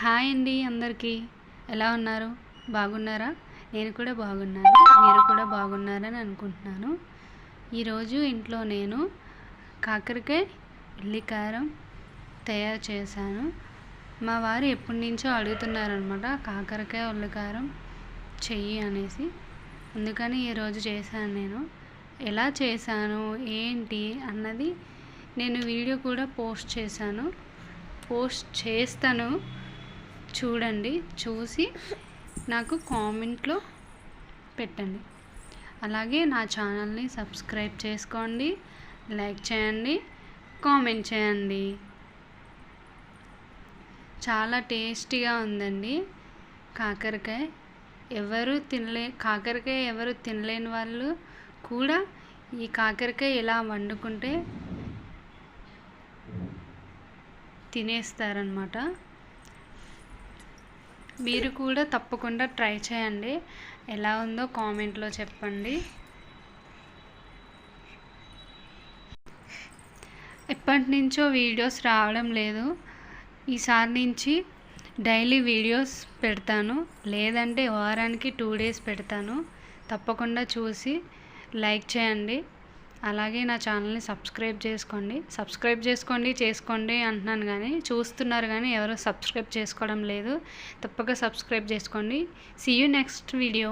Hi అండి అందరికీ. ఎలా ఉన్నారు? బాగున్నారా? నేను కూడా బాగున్నాను. మీరు కూడా బాగున్నారని అనుకుంటున్నాను. ఈరోజు ఇంట్లో నేను కాకరకాయ ఉల్లికారం తయారు చేశాను. మా వారు ఎప్పటి నుంచో అడుగుతున్నారనమాట కాకరకాయ ఉల్లికారం చెయ్యి అనేసి. అందుకని ఈరోజు చేశాను నేను. ఎలా చేశాను ఏంటి అన్నది నేను వీడియో కూడా పోస్ట్ చేశాను. పోస్ట్ చేస్తాను. చూడండి చూసి నాకు కామెంట్లో పెట్టండి. అలాగే నా ఛానల్ని సబ్స్క్రైబ్ చేసుకోండి లైక్ చేయండి కామెంట్ చేయండి. చాలా టేస్టీగా ఉందండి. కాకరకాయ ఎవరు తినలే కాకరకాయ ఎవరు తినలేని వాళ్ళు కూడా ఈ కాకరకాయ ఇలా వండుకుంటే తినేస్తారనమాట మీరు కూడా తప్పకుండా ట్రై చేయండి. ఎలా ఉందో కామెంట్లో చెప్పండి. ఎప్పటి నుంచో వీడియోస్ రావడం లేదు. ఈసారి నుంచి డైలీ వీడియోస్ పెడతాను. లేదంటే వారానికి టూ డేస్ పెడతాను. తప్పకుండా చూసి లైక్ చేయండి. అలాగే నా ఛానల్ని సబ్స్క్రైబ్ చేసుకోండి. సబ్స్క్రైబ్ చేసుకోండి చేసుకోండి అంటున్నాను కానీ చూస్తున్నారు కానీ ఎవరు సబ్స్క్రైబ్ చేసుకోవడం లేదు. తప్పక సబ్స్క్రైబ్ చేసుకోండి. See you next video